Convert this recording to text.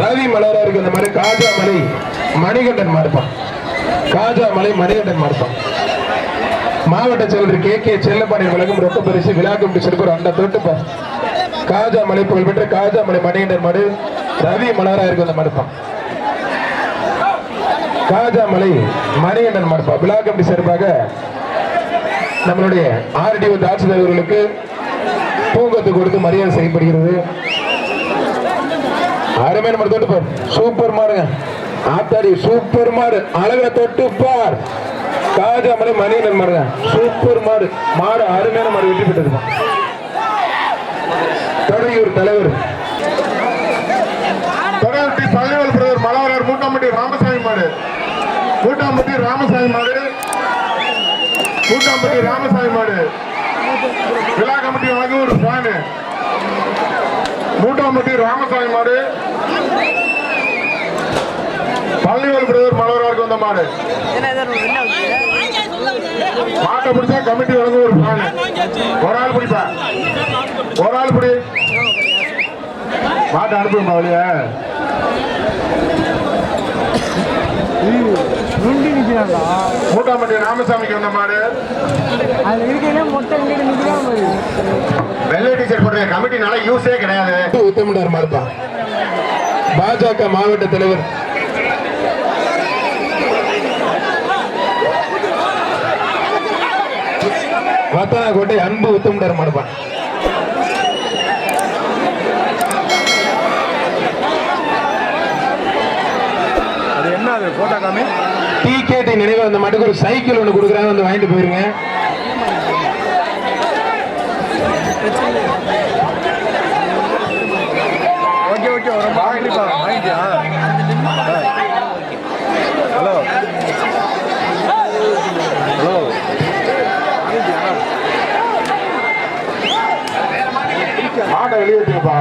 ரவி மலரா இருக்கு. அந்த மாதிரி காஜா மலை மணிகண்டன் மாறுப்பான் காஜா மலை மணிகண்டன் மாறுப்பான் மாவட்ட செயலர் கே கே செல்லப்பாடி வழங்கும் ரொக்க பரிசு விழா கமிட்டி சிறப்பு அந்த தொட்டுப்பா. காஜா மலை புகழ்பெற்ற காஜா மலை மணிகண்டன் மாடு ரவி மலரா இருக்கு அந்த மாடுப்பான் காஜா மலை மணிகண்டன் மாடுப்பா. விழா கமிட்டி சிறப்பாக நம்மளுடைய ஆர்டிஓ தாட்சி தலைவர்களுக்கு பூங்கத்து கொடுத்து மரியாதை செய்யப்படுகிறது. அருமையான நம்ம தொட்டு பார். சூப்பர் மாடுங்க. ஆத்தாடி சூப்பர் மாடு. அழகா தொட்டு பார். காஜாமலை மணியன் மாடுங்க. சூப்பர் மாடு. மாடு அருமையான மாடு வெற்றி பெற்றதுமா தொடங்கியூர் தலைவர். தொடர்ந்து தலைவர் பிரதர் மலவரர் மூட்டாம்பட்டி ராமசாமி மாடு. மூட்டாம்பட்டி ராமசாமி மாடு. மூட்டாம்பட்டி ராமசாமி மாடு. விழா கமிட்டி வழங்கும் ஒரு ஃபேனு மூட்டாம்பட்டி ராமசாமி மாடு. பள்ளிவல் பிரதர் மலவராருக்கு வந்த மாடு. மாட்டை பிடிச்சா கமிட்டி வழங்கும் ஒரு ஃபேனு ஒரு ஆள் பிடிப்பா. ஒரு ஆள் பிடி. மாட்டை அனுப்புங்க வழியா மூட்டாம்பட்டி ராமசாமிக்கு வந்த மாடு. அது இருக்கே மொட்டை இங்கே நிக்கிறான் பாரு. வெள்ளை டீச்சர் போடுற கமிட்டினால யூஸே கிடையாது உத்தமண்டார் மாடுப்பா பாஜக மாவட்ட தலைவர். வத்தனாக்கோட்டை அன்பு உத்தமண்டார் மாடுப்பா அது என்ன அது போட்டா காமி? டிகேடி நினைவு அந்த மாட்டுக்கு ஒரு சைக்கிள் ஒன்று கொடுக்குறாங்க வந்து வாங்கிட்டு போயிருங்க. மாட்டை வெளியேற்றுங்கப்பா